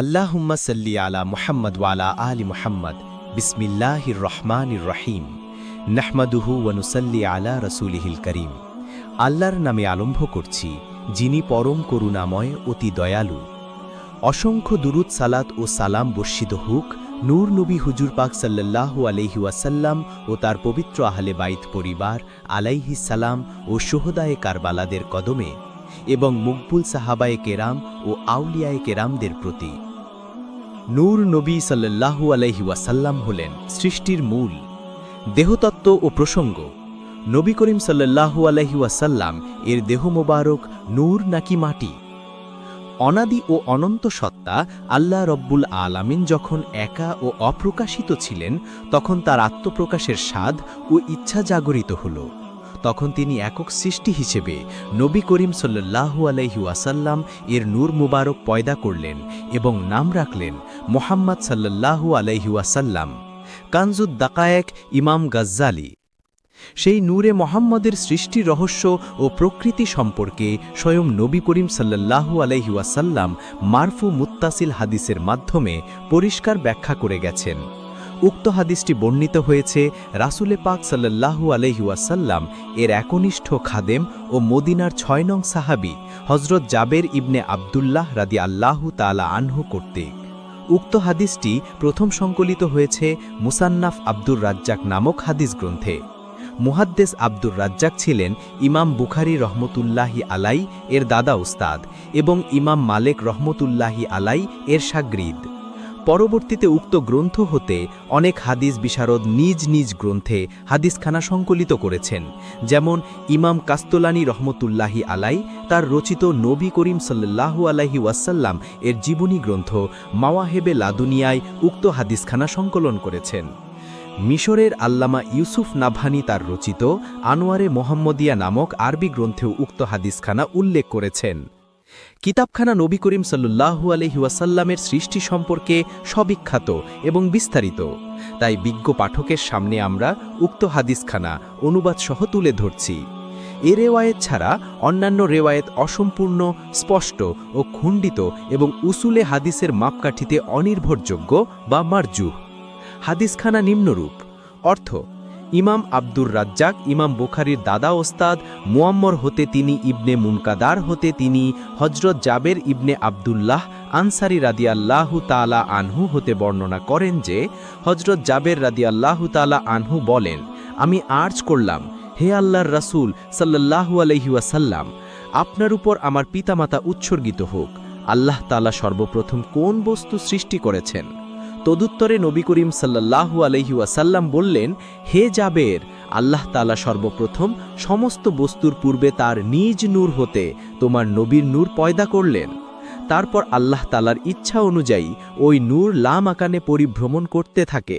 আল্লাহুম্মা সাল্লি আলা মুহাম্মদ ওয়ালা আলি মুহাম্মদ। বিসমিল্লাহির রহমানির রহিম। নাহমাদুহু ওয়ানুসাল্লি আলা রসুলিহিল করিম। আল্লাহর নামে আরম্ভ করছি, যিনি পরম করুণাময়, অতি দয়ালু। অসংখ্য দুরুদ, সালাত ও সালাম বর্ষিত হুক, নূর নবী হুজুর পাক সাল্লাল্লাহু আলাইহি ওয়াসাল্লাম ও তার পবিত্র আহলে বাইত পরিবার আলাইহিস সালাম ও সোহদায়ে কারবালাদের কদমে এবং মুকবুল সাহাবায়ে কেরাম ও আউলিয়ায়ে কেরামদের প্রতি। নূর নবী সাল্লাল্লাহু আলাইহি ওয়াসাল্লাম হলেন সৃষ্টির মূল, দেহতত্ত্ব ও প্রসঙ্গ। নবী করিম সাল্লাল্লাহু আলাইহি ওয়াসাল্লাম এর দেহ মোবারক, নূর নাকি মাটি? অনাদি ও অনন্ত সত্তা আল্লাহ রব্বুল আলামিন যখন একা ও অপ্রকাশিত ছিলেন, তখন তার আত্মপ্রকাশের স্বাদ ও ইচ্ছা জাগরিত হল। তখন তিনি একক সৃষ্টি হিসেবে নবী করিম সাল্লাল্লাহু আলাইহি ওয়াসাল্লাম এর নূর মুবারক পয়দা করলেন এবং নাম রাখলেন মোহাম্মদ সাল্লাল্লাহু আলাইহি ওয়াসাল্লাম, কানজুদ দাকায়েক ইমাম গাজ্জালি। সেই নূরে মোহাম্মদের সৃষ্টি রহস্য ও প্রকৃতি সম্পর্কে স্বয়ং নবী করিম সাল্লাল্লাহু আলাইহি ওয়াসাল্লাম মারফু মুত্তাসিল হাদিসের মাধ্যমে পরিষ্কার ব্যাখ্যা করে গেছেন। উক্ত হাদিসটি বর্ণিত হয়েছে, রাসুলে পাক সাল্লাল্লাহু আলাইহি ওয়াসাল্লাম এর একনিষ্ঠ খাদেম ও মদিনার ছয় নং সাহাবি হজরত জাবের ইবনে আবদুল্লাহ রাদি আল্লাহু তালা আনহু কর্তৃক। উক্ত হাদিসটি প্রথম সংকলিত হয়েছে মুসান্নাফ আব্দুর রাজ্জাক নামক হাদিস গ্রন্থে। মুহাদ্দেস আব্দুর রাজ্জাক ছিলেন ইমাম বুখারি রহমতুল্লাহি আলাই এর দাদা উস্তাদ এবং ইমাম মালেক রহমতুল্লাহি আলাই এর সাগরিদ। পরবর্তীতে উক্ত গ্রন্থ হতে অনেক হাদিস বিশারদ নিজ নিজ গ্রন্থে হাদিসখানা সংকলিত করেছেন, যেমন ইমাম কাস্তলানি রহমতুল্লাহি আলাই, তার রচিত নবী করিম সাল্লাল্লাহু আলাইহি ওয়াসাল্লাম এর জীবনী গ্রন্থ মাওয়াহেবে লাদুনিয়ায় উক্ত হাদিসখানা সংকলন করেছেন। মিশরের আল্লামা ইউসুফ নাভানি তার রচিত আনোয়ারে মোহাম্মদিয়া নামক আরবি গ্রন্থেও উক্ত হাদিসখানা উল্লেখ করেছেন। কিতাবখানা নবী করিম সাল্লু আলহি ওয়াসাল্লামের সৃষ্টি সম্পর্কে সবিখ্যাত এবং বিস্তারিত। তাই বিজ্ঞ পাঠকের সামনে আমরা উক্ত হাদিসখানা অনুবাদ সহ তুলে ধরছি। এ রেওয়ায়েত ছাড়া অন্যান্য রেওয়ায়েত অসম্পূর্ণ, স্পষ্ট ও খুণ্ডিত এবং উসুলে হাদিসের মাপকাঠিতে অনির্ভরযোগ্য বা মারজুহ। হাদিসখানা নিম্নরূপ। অর্থ ইমাম আব্দুর রাজ্জাক, ইমাম বুখারির দাদা ওস্তাদ, মুয়াম্মর হতে তিনি ইবনে মুনকাদার হতে তিনি হজরত জাবের ইবনে আবদুল্লাহ আনসারি রাদিয়াল্লাহু তালা আনহু হতে বর্ণনা করেন যে হজরত জাবের রাদিয়াল্লাহু তালা আনহু বলেন, আমি আর্জ করলাম, হে আল্লাহর রাসূল সাল্লাল্লাহু আলহি ওয়াসাল্লাম, আপনার উপর আমার পিতামাতা উৎসর্গিত হোক। আল্লাহ তালা সর্বপ্রথম কোন বস্তু সৃষ্টি করেছেন? তদুত্তরে নবী করিম সাল্লাহু আলহি ওয়াসাল্লাম বললেন, হে জাবের, আল্লাহ তালা সর্বপ্রথম সমস্ত বস্তুর পূর্বে তার নিজ নূর হতে তোমার নবীর নূর পয়দা করলেন। তারপর আল্লাহ তালার ইচ্ছা অনুযায়ী ওই নূর লাম আকানে পরিভ্রমণ করতে থাকে।